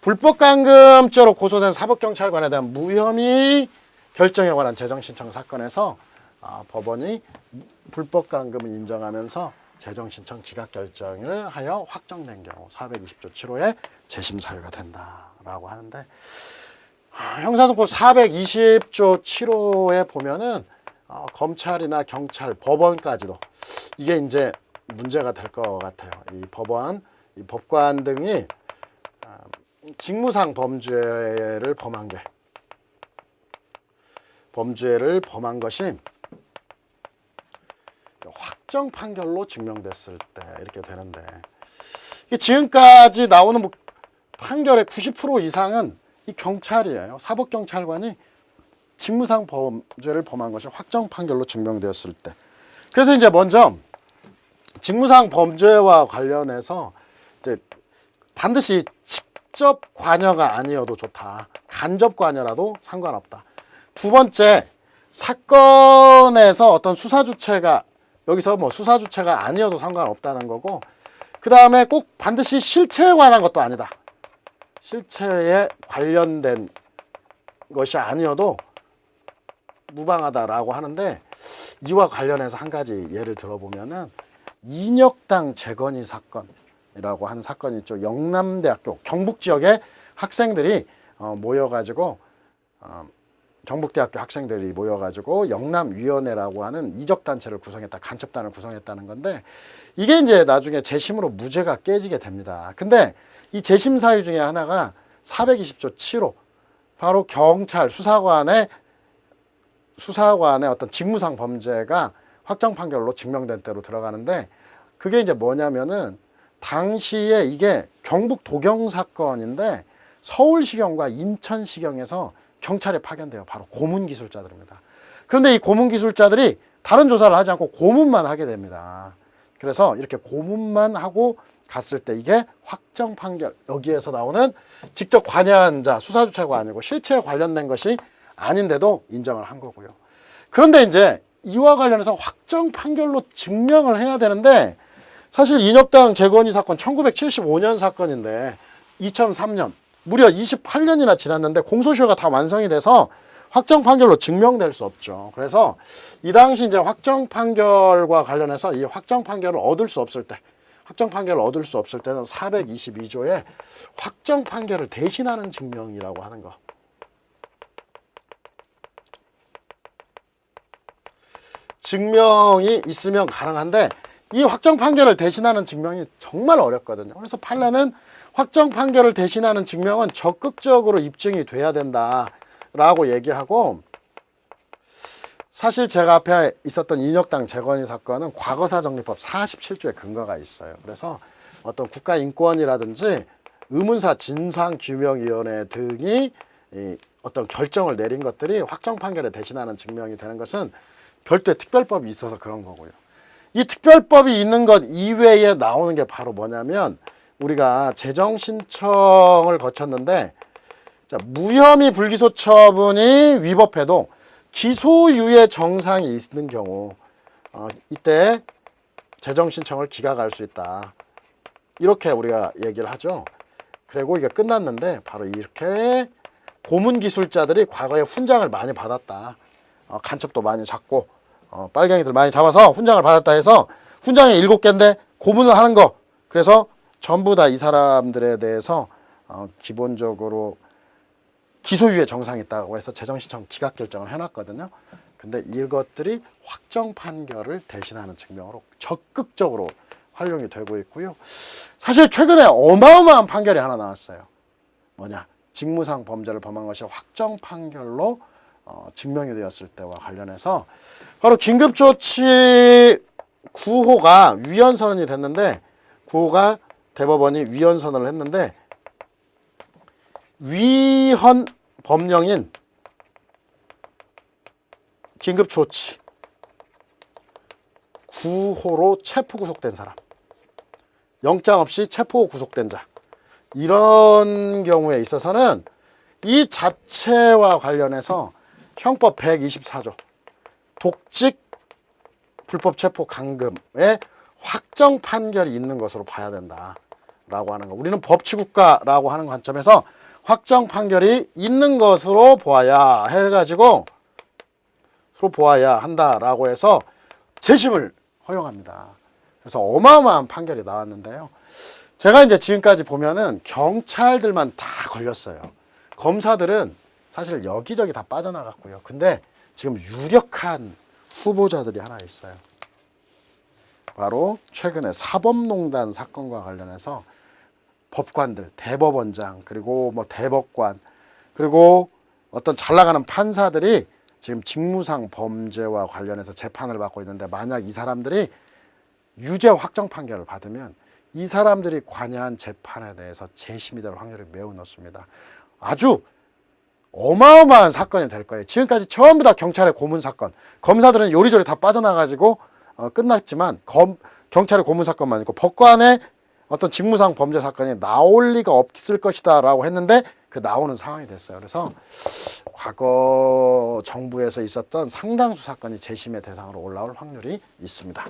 불법 감금죄로 고소된 사법경찰관에 대한 무혐의 결정에 관한 재정 신청 사건에서 아, 법원이 불법 감금을 인정하면서 재정 신청 기각 결정을 하여 확정된 경우 420조 7호에 재심 사유가 된다라고 하는데 아, 형사소송법 420조 7호에 보면은 어, 검찰이나 경찰, 법원까지도 이게 이제 문제가 될 것 같아요. 이 법원, 이 법관 등이 아, 직무상 범죄를 범한 게 범죄를 범한 것이 확정 판결로 증명됐을 때 이렇게 되는데 지금까지 나오는 뭐 판결의 90% 이상은 이 경찰이에요. 사법 경찰관이 직무상 범죄를 범한 것이 확정 판결로 증명되었을 때. 그래서 이제 먼저 직무상 범죄와 관련해서 이제 반드시 직접 관여가 아니어도 좋다. 간접 관여라도 상관없다. 두 번째 사건에서 어떤 수사 주체가 여기서 뭐 수사 주체가 아니어도 상관없다는 거고 그 다음에 꼭 반드시 실체에 관한 것도 아니다. 실체에 관련된 것이 아니어도 무방하다라고 하는데 이와 관련해서 한 가지 예를 들어보면은 인혁당 재건이 사건 이라고 하는 사건이 있죠. 영남대학교 경북 지역의 학생들이 어, 모여가지고 어, 경북대학교 학생들이 모여가지고 영남위원회라고 하는 이적 단체를 구성했다, 간첩단을 구성했다는 건데 이게 이제 나중에 재심으로 무죄가 깨지게 됩니다. 근데 이 재심 사유 중에 하나가 420조 7호 바로 경찰 수사관의 수사관의 어떤 직무상 범죄가 확정 판결로 증명된 때로 들어가는데 그게 이제 뭐냐면은 당시에 이게 경북 도경 사건인데 서울시경과 인천시경에서 경찰에 파견돼요. 바로 고문 기술자들입니다. 그런데 이 고문 기술자들이 다른 조사를 하지 않고 고문만 하게 됩니다. 그래서 이렇게 고문만 하고 갔을 때 이게 확정 판결 여기에서 나오는 직접 관여한 자 수사 주체가 아니고 실체에 관련된 것이 아닌데도 인정을 한 거고요. 그런데 이제 이와 관련해서 확정 판결로 증명을 해야 되는데 사실 인혁당 재건이 사건 1975년 사건인데 2003년 무려 28년이나 지났는데 공소시효가 다 완성이 돼서 확정 판결로 증명될 수 없죠. 그래서 이 당시 이제 확정 판결과 관련해서 이 확정 판결을 얻을 수 없을 때 확정 판결을 얻을 수 없을 때는 422조에 확정 판결을 대신하는 증명이라고 하는 거. 증명이 있으면 가능한데 이 확정 판결을 대신하는 증명이 정말 어렵거든요. 그래서 판례는 확정 판결을 대신하는 증명은 적극적으로 입증이 돼야 된다라고 얘기하고 사실 제가 앞에 있었던 인혁당 재건이 사건은 과거사 정리법 47조에 근거가 있어요. 그래서 어떤 국가 인권이라든지 의문사 진상규명위원회 등이 이 어떤 결정을 내린 것들이 확정 판결에 대신하는 증명이 되는 것은 별도의 특별법이 있어서 그런 거고요. 이 특별법이 있는 것 이외에 나오는 게 바로 뭐냐면 우리가 재정 신청을 거쳤는데 자, 무혐의 불기소 처분이 위법해도 기소유예 정상이 있는 경우 어, 이때 재정 신청을 기각할 수 있다. 이렇게 우리가 얘기를 하죠. 그리고 이게 끝났는데 바로 이렇게 고문 기술자들이 과거에 훈장을 많이 받았다. 어, 간첩도 많이 잡고 어, 빨갱이들 많이 잡아서 훈장을 받았다 해서 훈장이 일곱 개인데 고문을 하는 거. 그래서 전부 다 이 사람들에 대해서 어, 기본적으로 기소유예 정상이 있다고 해서 재정신청 기각 결정을 해놨거든요. 근데 이것들이 확정 판결을 대신하는 증명으로 적극적으로 활용이 되고 있고요. 사실 최근에 어마어마한 판결이 하나 나왔어요. 뭐냐? 직무상 범죄를 범한 것이 확정 판결로 어, 증명이 되었을 때와 관련해서 바로 긴급조치 9호가 위헌 선언이 됐는데 9호가 대법원이 위헌 선언을 했는데 위헌 법령인 긴급조치 9호로 체포 구속된 사람 영장 없이 체포 구속된 자 이런 경우에 있어서는 이 자체와 관련해서 형법 124조 독직 불법 체포 감금의 확정 판결이 있는 것으로 봐야 된다. 라고 하는 거. 우리는 법치국가라고 하는 관점에서 확정 판결이 있는 것으로 보아야 해가지고 서로 보아야 한다라고 해서 재심을 허용합니다. 그래서 어마어마한 판결이 나왔는데요. 제가 이제 지금까지 보면은 경찰들만 다 걸렸어요. 검사들은 사실 여기저기 다 빠져나갔고요. 근데 지금 유력한 후보자들이 하나 있어요. 바로 최근에 사법농단 사건과 관련해서 법관들, 대법원장, 그리고 뭐 대법관, 그리고 어떤 잘 나가는 판사들이 지금 직무상 범죄와 관련해서 재판을 받고 있는데 만약 이 사람들이 유죄 확정 판결을 받으면 이 사람들이 관여한 재판에 대해서 재심이 될 확률이 매우 높습니다. 아주 어마어마한 사건이 될 거예요. 지금까지 전부 다 경찰의 고문 사건, 검사들은 요리조리 다 빠져나가지고 어, 끝났지만 검, 경찰의 고문 사건만 아니고 법관의 어떤 직무상 범죄 사건이 나올 리가 없을 것이다라고 했는데 그 나오는 상황이 됐어요. 그래서 과거 정부에서 있었던 상당수 사건이 재심의 대상으로 올라올 확률이 있습니다.